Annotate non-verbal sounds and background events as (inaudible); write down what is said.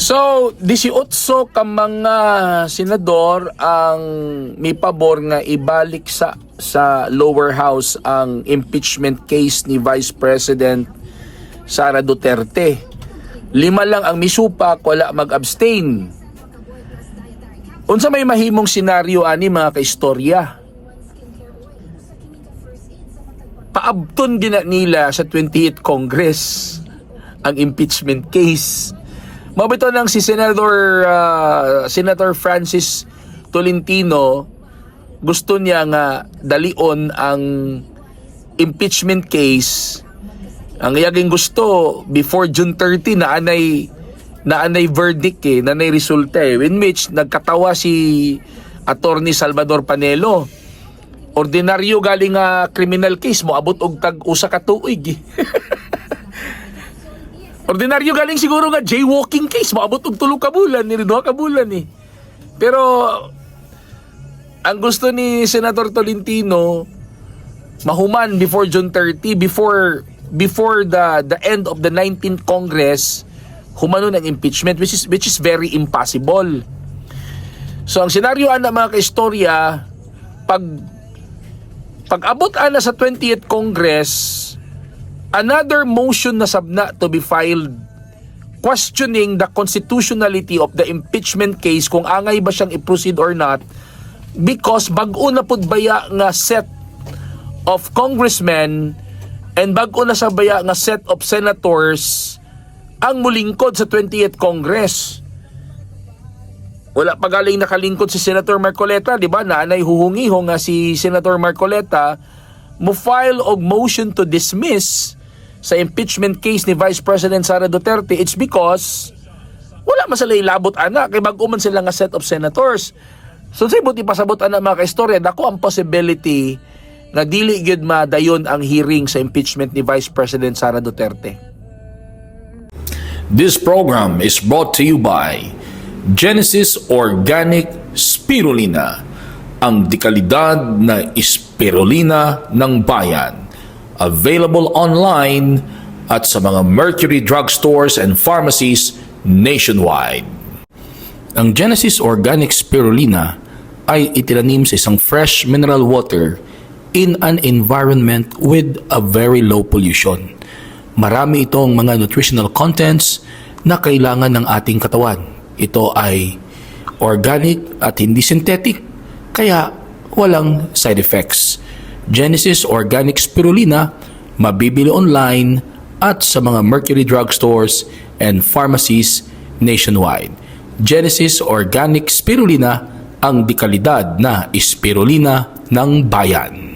So, 18 ka mga senador ang may pabor nga ibalik sa sa lower house ang impeachment case ni Vice President Sara Duterte. Lima lang ang misupak, wala mag-abstain. Unsa may mahimong senaryo ani mga kaistorya? Paabton gina nila sa 28th Congress ang impeachment case. Mabito lang si Senator ah, Senator Francis Tolentino gusto niya nga dalion ang impeachment case ang iyaging gusto before June 30 na anay na anay verdict eh, na anay resulta eh, in which nagkatawa si Attorney Salvador Panelo. Ordinaryo galing nga criminal case mo abot og tag usa ka tuig. (laughs) Ordinaryo galing siguro nga jaywalking case mo abot og tulo ka bulan ni duha ka bulan eh. Pero ang gusto ni Senator Tolentino mahuman before June 30 before before the the end of the 19th Congress humano ng impeachment which is which is very impossible. So ang senaryo ana mga kaistorya pag pag abot ana sa 20th Congress another motion na sabna to be filed questioning the constitutionality of the impeachment case kung angay ba siyang i-proceed or not because bag-o na pud baya nga set of congressmen and bag-o na sa baya nga set of senators ang mulingkod sa 20th Congress. Wala pa galing nakalingkod si Senator Marcoleta, di ba? Nanay huhungiho nga si Senator Marcoleta mo file og motion to dismiss sa impeachment case ni Vice President Sara Duterte. It's because wala man sila ilabot ana kay bag man sila nga set of senators. So say buti pasabot ana mga kaistorya, dako ang possibility nga dili gyud madayon ang hearing sa impeachment ni Vice President Sara Duterte. This program is brought to you by Genesis Organic Spirulina, ang dekalidad na spirulina ng bayan. Available online at sa mga Mercury drugstores and pharmacies nationwide. Ang Genesis Organic Spirulina ay itinanim sa isang fresh mineral water in an environment with a very low pollution. Marami itong mga nutritional contents na kailangan ng ating katawan. Ito ay organic at hindi synthetic, kaya walang side effects. Genesis Organic Spirulina mabibili online at sa mga Mercury drugstores and pharmacies nationwide. Genesis Organic Spirulina ang dekalidad na spirulina ng bayan.